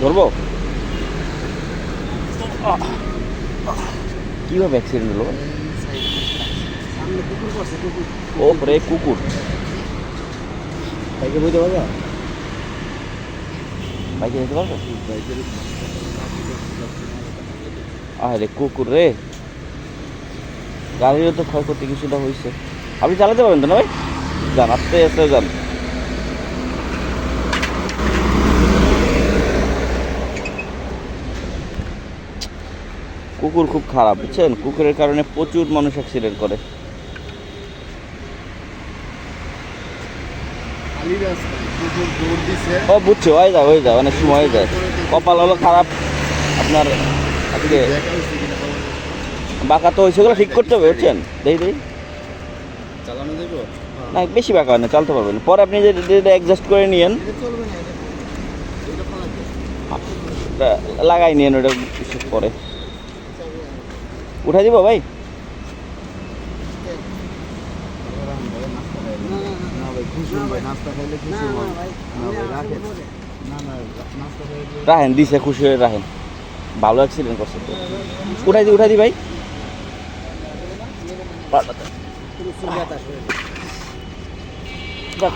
ধরবো? কীভাবে অ্যাক্সিডেন্ট হলো? ও রে কুকুর। বাইকে বুঝতে পারবে? বাইকে যেতে পারবে? আরে কুকুর রে। গাড়িরও তো ক্ষয়ক্ষতি কিছুটা হয়েছে আপনি চালাতে পারবেন তো না ভাই? যান আস্তে আস্তে যান। কুকুর খুব খারাপ বুঝছেন? কুকুরের কারণে প্রচুর মানুষ অ্যাক্সিডেন্ট করে। ও বুঝছ হয়ে যায় হয়ে যায় অনেক সময় হয়ে যায়। কপাল হলো খারাপ আপনার আজকে। বাঁকা তো হয়েছে ওগুলো ঠিক করতে হবে বুঝছেন? দেখি দেখি না বেশি বাঁকা হয় না চালতে পারবেন। পরে আপনি যেটা অ্যাডজাস্ট করে নিয়েন। লাগাই নিয়েন ওটা পরে। উঠাই দিব ভাই? না ভাই খুশি ভাই নাস্তা খাইলে খুশি ভাই না ভাই রাখেন না না নাস্তা খাইলে রাখেন দিছে, খুশি হয়ে রাখেন। ভালো অ্যাক্সিডেন্ট করছে তো। উঠাই দি উঠাই দি ভাই।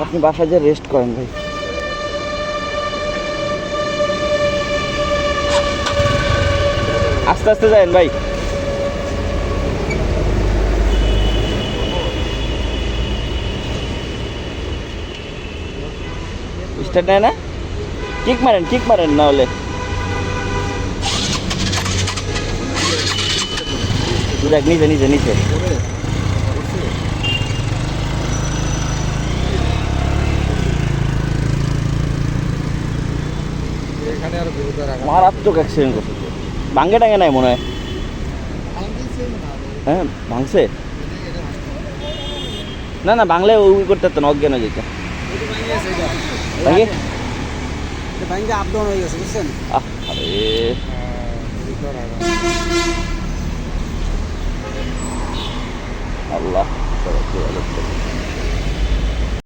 আপনি বাসায় যে রেস্ট করেন ভাই। আস্তে আস্তে যাবেন ভাই। স্টার্ট নেয় না কিক মারেন কিক মারেন না দেখ নিচে নিচে নিচে মারাত্মক অ্যাক্সিডেন্ট করছে ভাঙ্গে টাঙ্গে নাই মনে হয় হ্যাঁ ভাঙছে না না বাংলায় ওই করতে তো অজ্ঞান হয়ে যেত ব্যাংকে আপ ডাউন হয়ে গেছে বুঝছেন আরে